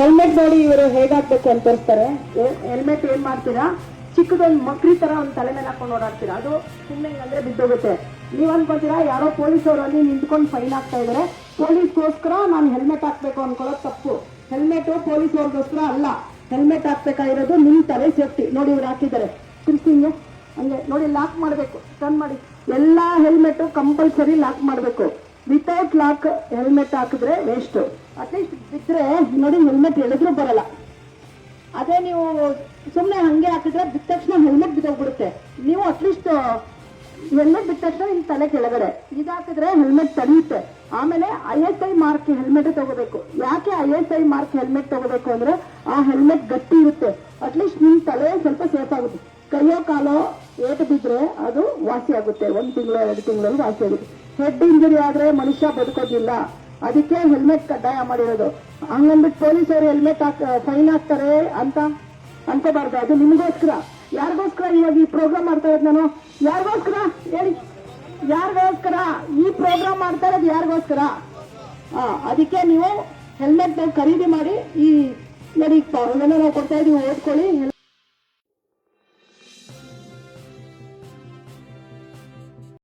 Helmet ನೋಡಿ ಇವರು ಹೇಗಾಗ್ಬೇಕು ಅಂತ ತೋರಿಸ್ತಾರೆ ಹೆಲ್ಮೆಟ್ ಏನ್ ಮಾಡ್ತೀರಾ? ಚಿಕ್ಕದೊಂದು ಮಕ್ಳಿ ತರ ಒಂದು ತಲೆ ಮೇಲೆ ಹಾಕೊಂಡು ಓಡಾಡ್ತೀರಾ? ಅದು ಸುಮ್ಮನೆ ಅಂದ್ರೆ ಬಿದ್ದೋಗುತ್ತೆ. ನೀವ್ ಅನ್ಕೋತೀರಾ, ಯಾರೋ ಪೊಲೀಸ್ ಅವರು ಅಲ್ಲಿ ನಿಂತ್ಕೊಂಡು ಫೈನ್ ಆಗ್ತಾ ಇದಾರೆ. ಪೊಲೀಸ್ಗೋಸ್ಕರ ನಾನು ಹೆಲ್ಮೆಟ್ ಹಾಕ್ಬೇಕು ಅನ್ಕೊಳ್ಳೋದು ತಪ್ಪು. ಹೆಲ್ಮೆಟ್ ಪೊಲೀಸ್ ಅವ್ರಿಗೋಸ್ಕರ ಅಲ್ಲ. ಹೆಲ್ಮೆಟ್ ಹಾಕ್ಬೇಕಾಗಿರೋದು ನಿಮ್ ತಲೆ ಸೇಫ್ಟಿ. ನೋಡಿ ಇವ್ರು ಹಾಕಿದ್ದಾರೆ. ತಿರ್ಸಿಂಗೆ ಹಂಗೆ. ನೋಡಿ ಲಾಕ್ ಮಾಡಬೇಕು. ಟರ್ನ್ ಮಾಡಿ. ಎಲ್ಲಾ ಹೆಲ್ಮೆಟ್ ಕಂಪಲ್ಸರಿ ಲಾಕ್ ಮಾಡಬೇಕು. ವಿತೌಟ್ ಲಾಕ್ ಹೆಲ್ಮೆಟ್ ಹಾಕಿದ್ರೆ ವೇಸ್ಟ್ ಅಟ್ಲೀಸ್ಟ್ ಬಿದ್ರೆ ನೋಡಿ ಹೆಲ್ಮೆಟ್ ಎಳೆದ್ರೂ ಬರಲ್ಲ. ಅದೇ ನೀವು ಸುಮ್ಮನೆ ಹಂಗೆ ಹಾಕಿದ್ರೆ ಬಿದ್ದ ತಕ್ಷಣ ಹೆಲ್ಮೆಟ್ ಬಿದ್ದೋಗ್ಬಿಡುತ್ತೆ. ನೀವು ಅಟ್ಲೀಸ್ಟ್ ಹೆಲ್ಮೆಟ್ ಬಿದ್ದ ತಕ್ಷಣ ನಿಮ್ ತಲೆ ಕೆಳಗಡೆ. ಇದಾಕಿದ್ರೆ ಹೆಲ್ಮೆಟ್ ತಡೆಯುತ್ತೆ. ಆಮೇಲೆ I S I mark helmet ತಗೋಬೇಕು. ಯಾಕೆ I S I mark helmet ತಗೋಬೇಕು ಅಂದ್ರೆ ಆ ಹೆಲ್ಮೆಟ್ ಗಟ್ಟಿ ಇರುತ್ತೆ. ಅಟ್ಲೀಸ್ಟ್ ನಿಮ್ ತಲೆ ಸ್ವಲ್ಪ ಸೇಫ್ ಆಗುತ್ತೆ. ಕೈಯೋ ಕಾಲೋ ಏಟು ಬಿದ್ರೆ ಅದು ವಾಸಿ ಆಗುತ್ತೆ. ಒಂದ್ ತಿಂಗಳು, ಎರಡು ತಿಂಗಳಲ್ಲಿ ವಾಸಿ ಆಗುತ್ತೆ. ಹೆಡ್ ಇಂಜುರಿ ಆದ್ರೆ ಮನುಷ್ಯ ಬದುಕೋದಿಲ್ಲ. ಅದಕ್ಕೆ ಹೆಲ್ಮೆಟ್ ಕಡ್ಡಾಯ ಮಾಡಿರೋದು. ಹಂಗಂದ್ಬಿಟ್ಟು ಪೊಲೀಸ್ ಅವರು ಹೆಲ್ಮೆಟ್ ಹಾಕ ಫೈನ್ ಹಾಕ್ತಾರೆ ಅಂತ ಅನ್ಕೋಬಾರ್ದು. ಅದು ನಿಮಗೋಸ್ಕರ. ಯಾರಿಗೋಸ್ಕರ ಇವಾಗ ಈ ಪ್ರೋಗ್ರಾಮ್ ಮಾಡ್ತಾ ಇರೋದು ನಾನು? ಯಾರಿಗೋಸ್ಕರ? ಹೇಳಿ. ಯಾರಿಗೋಸ್ಕರ? ಈ ಪ್ರೋಗ್ರಾಮ್ ಮಾಡ್ತಾ ಇರೋದು ಯಾರಿಗೋಸ್ಕರ? ಅದಕ್ಕೆ ನೀವು ಹೆಲ್ಮೆಟ್ ಖರೀದಿ ಮಾಡಿ ಈ ನೋಡಿ ನಾವು ಕೊಡ್ತಾ ಇದೀವಿ, ಓದ್ಕೊಳ್ಳಿ.